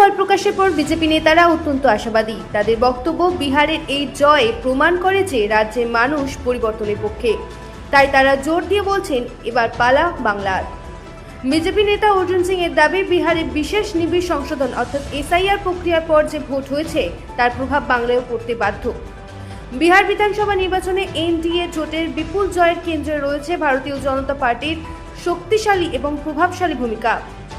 ফল প্রকাশের পর বিজেপি নেতারা অত্যন্ত আশাবাদী। তাদের বক্তব্য বিহারের এই জয় প্রমাণ করে যে রাজ্যের মানুষ পরিবর্তনের পক্ষে। তাই তারা জোর দিয়ে বলছেন, এবার পালা বাংলার। বিজেপি নেতা অর্জুন সিং এর দাবি, বিহারে বিশেষ নিবিড় সংশোধন অর্থাৎ এসআইআর প্রক্রিয়ার পর যে ভোট হয়েছে, তার প্রভাব বাংলায়ও পড়তে বাধ্য। বিহার বিধানসভা নির্বাচনে এনডিএ জোটের বিপুল জয়ের কেন্দ্রে রয়েছে ভারতীয় জনতা পার্টির শক্তিশালী এবং প্রভাবশালী ভূমিকা।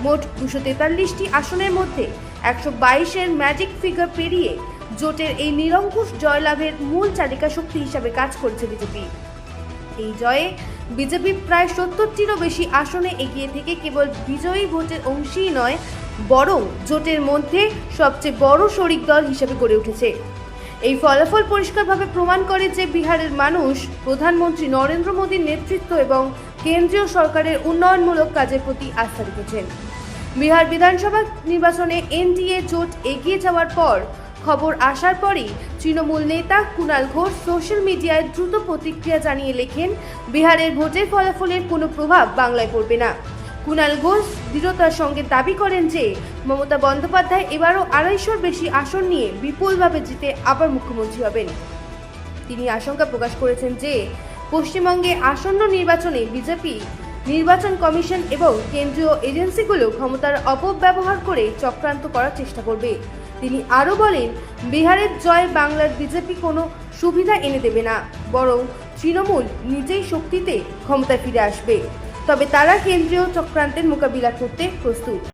মোট দুশো তেতাল্লিশটি আসনের মধ্যে একশো বাইশের ম্যাজিক ফিগার পেরিয়ে জোটের এই নিরঙ্কুশ জয়লাভের মূল চালিকা শক্তি হিসাবে কাজ করছে বিজেপি। এই জয়ে বিজেপি প্রায় সত্তরটিরও বেশি আসনে এগিয়ে থেকে কেবল বিজয়ী ভোটের অংশই নয়, বরং জোটের মধ্যে সবচেয়ে বড় শরিক দল হিসেবে গড়ে উঠেছে। এই ফলাফল পরিষ্কারভাবে প্রমাণ করে যে বিহারের মানুষ প্রধানমন্ত্রী নরেন্দ্র মোদীর নেতৃত্ব এবং কেন্দ্রীয় সরকারের উন্নয়নমূলক কাজের প্রতি আস্থা রেখেছেন। বিহার বিধানসভা নির্বাচনে এনডিএ জোট এগিয়ে যাওয়ার পর খবর আসার পরই তৃণমূল নেতা কুণাল ঘোষ সোশ্যাল মিডিয়ায় দ্রুত প্রতিক্রিয়া জানিয়ে লেখেন, বিহারের ভোটের ফলাফলের কোনো প্রভাব বাংলায় পড়বে না। কুণাল ঘোষ দৃঢ়তার সঙ্গে দাবি করেন যে, মমতা বন্দ্যোপাধ্যায় এবারও আড়াইশোর বেশি আসন নিয়ে বিপুলভাবে জিতে আবার মুখ্যমন্ত্রী হবেন। তিনি আশঙ্কা প্রকাশ করেছেন যে, পশ্চিমবঙ্গে আসন্ন নির্বাচনে বিজেপি নির্বাচন কমিশন এবং কেন্দ্রীয় এজেন্সিগুলো ক্ষমতার অপব্যবহার করে চক্রান্ত করার চেষ্টা করবে। তিনি আরও বলেন, বিহারের জয় বাংলার বিজেপি কোনো সুবিধা এনে দেবে না, বরং তৃণমূল নিজেই শক্তিতে ক্ষমতায় ফিরে আসবে। তবে তারা কেন্দ্রীয় চক্রান্তের মোকাবিলা করতে প্রস্তুত।